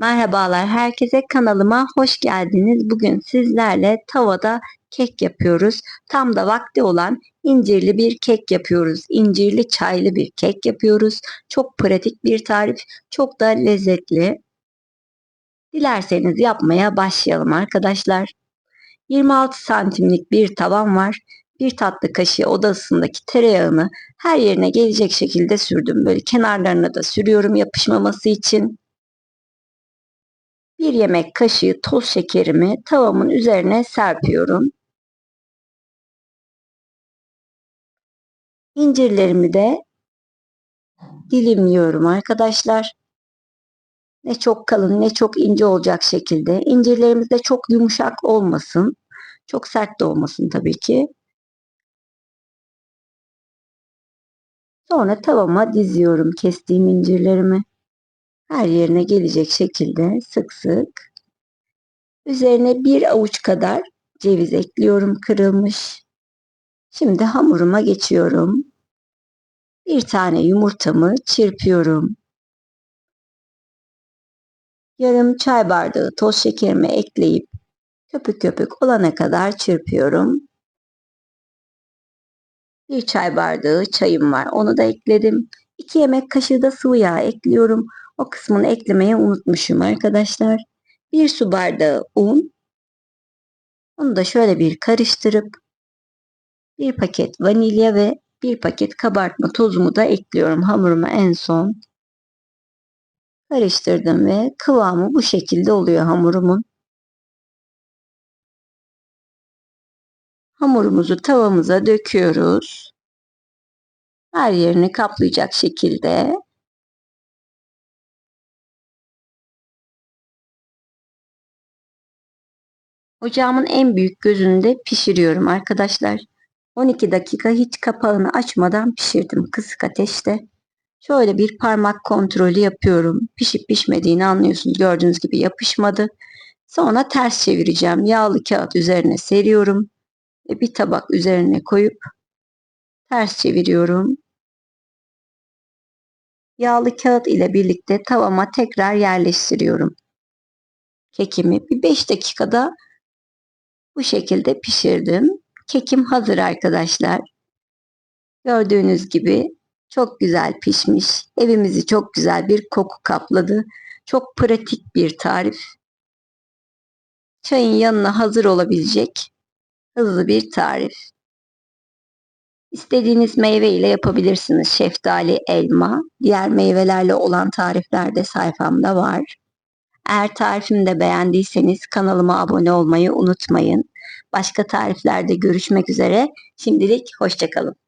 Merhabalar herkese kanalıma hoş geldiniz. Bugün sizlerle tavada kek yapıyoruz. Tam da vakti olan incirli bir kek yapıyoruz. İncirli çaylı bir kek yapıyoruz. Çok pratik bir tarif, çok da lezzetli. Dilerseniz yapmaya başlayalım arkadaşlar. 26 santimlik bir tavam var. Bir tatlı kaşığı odasındaki tereyağını her yerine gelecek şekilde sürdüm. Böyle kenarlarına da sürüyorum yapışmaması için. Bir yemek kaşığı toz şekerimi tavamın üzerine serpiyorum. İncirlerimi de dilimliyorum arkadaşlar. Ne çok kalın ne çok ince olacak şekilde. İncirlerimiz de çok yumuşak olmasın. Çok sert de olmasın tabii ki. Sonra tavama diziyorum kestiğim incirlerimi. Her yerine gelecek şekilde sık sık. Üzerine bir avuç kadar ceviz ekliyorum kırılmış. Şimdi hamuruma geçiyorum. Bir tane yumurtamı çırpıyorum. Yarım çay bardağı toz şekerimi ekleyip köpük köpük olana kadar çırpıyorum. Bir çay bardağı çayım var. Onu da ekledim. 2 yemek kaşığı da sıvı yağ ekliyorum. O kısmını eklemeyi unutmuşum arkadaşlar. Bir su bardağı un. Onu da şöyle bir karıştırıp bir paket vanilya ve bir paket kabartma tozumu da ekliyorum hamuruma en son. Karıştırdım ve kıvamı bu şekilde oluyor hamurumun. Hamurumuzu tavamıza döküyoruz. Her yerini kaplayacak şekilde Ocağımın en büyük gözünde pişiriyorum arkadaşlar. 12 dakika hiç kapağını açmadan pişirdim kısık ateşte. Şöyle bir parmak kontrolü yapıyorum. Pişip pişmediğini anlıyorsunuz. Gördüğünüz gibi yapışmadı. Sonra ters çevireceğim. Yağlı kağıt üzerine seriyorum. Ve bir tabak üzerine koyup ters çeviriyorum. Yağlı kağıt ile birlikte tavama tekrar yerleştiriyorum. Kekimi bir 5 dakikada bu şekilde pişirdim. Kekim hazır arkadaşlar. Gördüğünüz gibi çok güzel pişmiş. Evimizi çok güzel bir koku kapladı. Çok pratik bir tarif. Çayın yanına hazır olabilecek hızlı bir tarif. İstediğiniz meyve ile yapabilirsiniz. Şeftali, elma, diğer meyvelerle olan tarifler de sayfamda var. Eğer tarifimi de beğendiyseniz kanalıma abone olmayı unutmayın. Başka tariflerde görüşmek üzere. Şimdilik hoşçakalın.